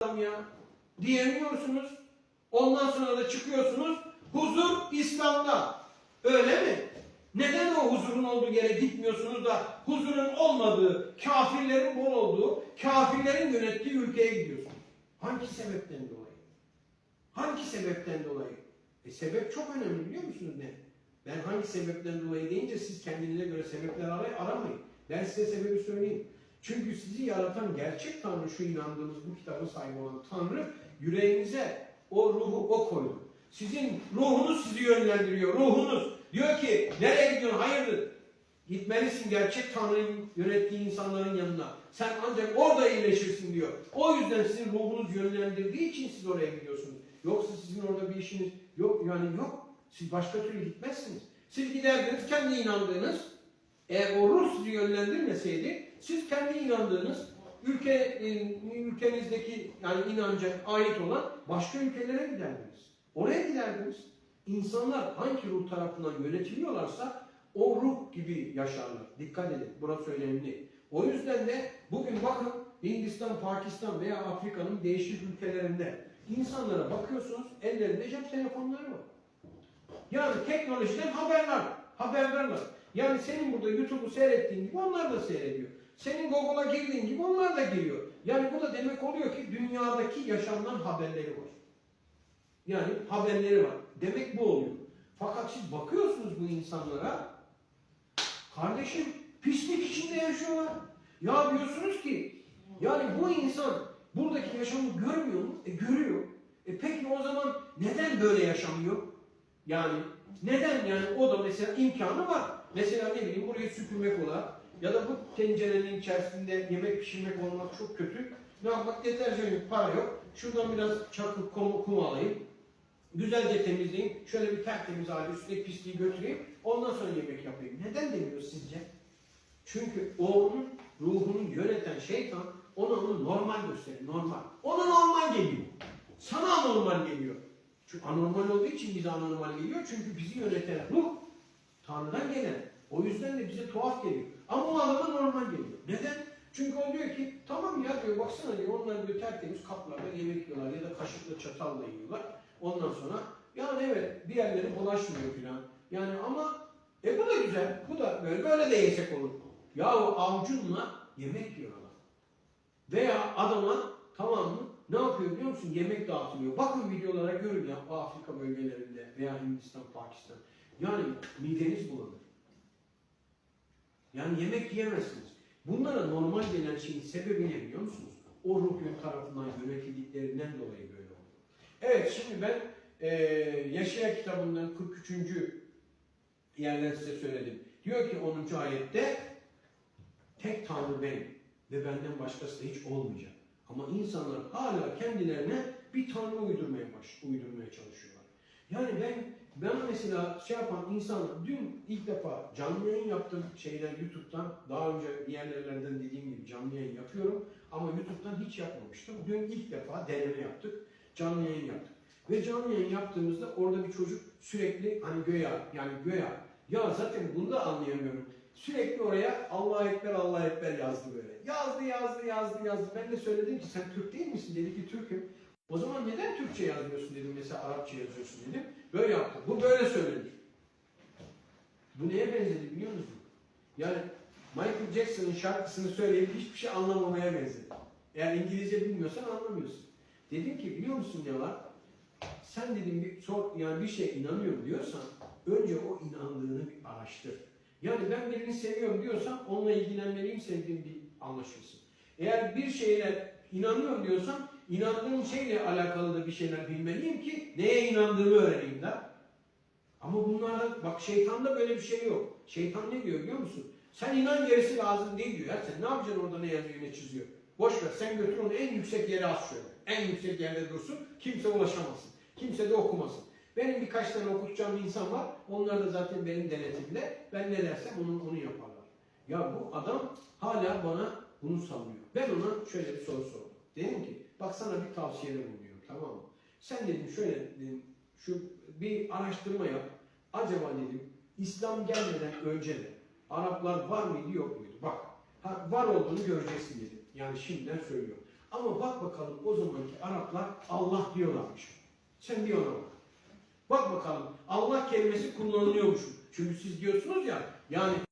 adam ya diyemiyorsunuz. Ondan sonra da çıkıyorsunuz. Huzur İslam'da. Öyle mi? Neden o huzurun olduğu yere gitmiyorsunuz da huzurun olmadığı, kafirlerin bol olduğu, kafirlerin yönettiği ülkeye gidiyorsunuz? Hangi sebepten dolayı? Hangi sebepten dolayı? E sebep çok önemli biliyor musunuz ne? Ben hangi sebepten dolayı deyince siz kendinize göre sebepler aray aramayın. Ben size sebebi söyleyeyim. Çünkü sizi yaratan gerçek Tanrı şu inandığımız bu kitabın sahibi olan Tanrı yüreğinize o ruhu o koydu. Sizin ruhunuz sizi yönlendiriyor. Ruhunuz. Diyor ki nereye gidiyorsun? Hayırdır? Gitmelisin gerçek Tanrı'nın yönettiği insanların yanına. Sen ancak orada iyileşirsin diyor. O yüzden sizin ruhunuz yönlendirdiği için siz oraya gidiyorsunuz. Yoksa sizin orada bir işiniz yok yani yok. Siz başka türlü gitmezsiniz. Siz giderdiniz kendi inandığınız eğer o ruh sizi yönlendirmeseydi siz kendi inandığınız ülke e, ülkenizdeki yani inanca ait olan başka ülkelere giderdiniz. Oraya giderdiniz. İnsanlar hangi ruh tarafından yönetiliyorlarsa o ruh gibi yaşarlar. Dikkat edin. Burası önemli. O yüzden de bugün bakın Hindistan, Pakistan veya Afrika'nın değişik ülkelerinde insanlara bakıyorsunuz ellerinde cep telefonları var. Yani teknolojiden haberler, haberlerler. Yani senin burada YouTube'u seyrettiğin gibi onlar da seyrediyor. Senin Google'a girdiğin gibi onlar da giriyor. Yani bu da demek oluyor ki dünyadaki yaşamdan haberleri var. Yani haberleri var. Demek bu oluyor. Fakat siz bakıyorsunuz bu insanlara, kardeşim pislik içinde yaşıyorlar. Ya diyorsunuz ki, yani bu insan buradaki yaşamı görmüyor mu? E görüyor. E peki o zaman neden böyle yaşamıyor? Yani neden yani o da mesela imkanı var. Mesela ne bileyim burayı süpürmek ola ya da bu tencerenin içerisinde yemek pişirmek olmak çok kötü. Ne yapmak deterjan yok, para yok. Şuradan biraz çakıl kum, kum alayım. Güzelce temizleyeyim. Şöyle bir tertemiz hali üstüne pisliği götüreyim. Ondan sonra yemek yapayım. Neden demiyor sizce? Çünkü onun ruhunu yöneten şeytan ona onu normal gösteriyor. Normal. Ona normal geliyor. Sana anormal geliyor. Çünkü anormal olduğu için bize anormal geliyor. Çünkü bizi yöneten ruh Tanrı'dan gelen. O yüzden de bize tuhaf geliyor. Ama o adama normal geliyor. Neden? Çünkü o diyor ki tamam ya diyor baksana diyor onlar diyor tertemiz kaplarda yemek yiyorlar ya da kaşıkla çatalla yiyorlar. Ondan sonra yani evet diğerleri bulaşmıyor filan. Yani ama e bu da güzel. Bu da böyle böyle de yesek olur. Yahu avucunla yemek yiyor adam. Veya adama tamam mı ne yapıyor biliyor musun? Yemek dağıtılıyor. Bakın videolara görün ya Afrika bölgelerinde veya Hindistan, Pakistan. Yani mideniz bulanır. Yani yemek yiyemezsiniz. Bunlara normal gelen şeyin sebebi ne biliyor musunuz? O ruh tarafından yönetildiklerinden dolayı böyle oldu. Evet şimdi ben e, Yaşaya kitabından 43. yerden size söyledim. Diyor ki 10. ayette tek Tanrı benim ve benden başkası da hiç olmayacak. Ama insanlar hala kendilerine bir Tanrı uydurmaya baş, uydurmaya çalışıyorlar. Yani ben ben mesela şey yapan insan dün ilk defa canlı yayın yaptım şeyden YouTube'dan daha önce diğer dediğim gibi canlı yayın yapıyorum ama YouTube'dan hiç yapmamıştım. Dün ilk defa deneme yaptık. Canlı yayın yaptık. Ve canlı yayın yaptığımızda orada bir çocuk sürekli hani göya yani göya ya zaten bunu da anlayamıyorum. Sürekli oraya Allah Ekber Allah Ekber yazdı böyle. Yazdı yazdı yazdı yazdı. Ben de söyledim ki sen Türk değil misin? Dedi ki Türk'üm. O zaman neden Türkçe yazmıyorsun dedim. Mesela Arapça yazıyorsun dedim. Böyle yaptı. Bu böyle söylenir. Bu neye benzedi biliyor musun? Yani Michael Jackson'ın şarkısını söyleyip hiçbir şey anlamamaya benzedi. Eğer İngilizce bilmiyorsan anlamıyorsun. Dedim ki biliyor musun ne var? Sen dedim bir sor yani bir şeye inanıyorum diyorsan önce o inandığını bir araştır. Yani ben birini seviyorum diyorsan onunla ilgilenmeliyim sevdiğim bir anlaşılsın. Eğer bir şeyle inanıyorum diyorsam inandığım şeyle alakalı da bir şeyler bilmeliyim ki neye inandığımı öğreneyim de. Ama bunlarda bak şeytanda böyle bir şey yok. Şeytan ne diyor biliyor musun? Sen inan gerisi lazım değil diyor. Ya sen ne yapacaksın orada ne yazıyor ne çiziyor? Boş ver sen götür onu en yüksek yere as şöyle. En yüksek yerde dursun kimse ulaşamasın. Kimse de okumasın. Benim birkaç tane okutacağım insan var. Onlar da zaten benim denetimde. Ben ne dersem onu, onu yaparlar. Ya bu adam hala bana bunu savunuyor. Ben ona şöyle bir soru sordum. Dedim ki bak sana bir tavsiyede bulunuyorum tamam mı? Sen dedim şöyle dedim şu bir araştırma yap. Acaba dedim İslam gelmeden önce de Araplar var mıydı yok muydu? Bak ha, var olduğunu göreceksin dedim. Yani şimdiden söylüyorum. Ama bak bakalım o zamanki Araplar Allah diyorlarmış. Sen bir ona bak. Bak bakalım Allah kelimesi kullanılıyormuş. Çünkü siz diyorsunuz ya yani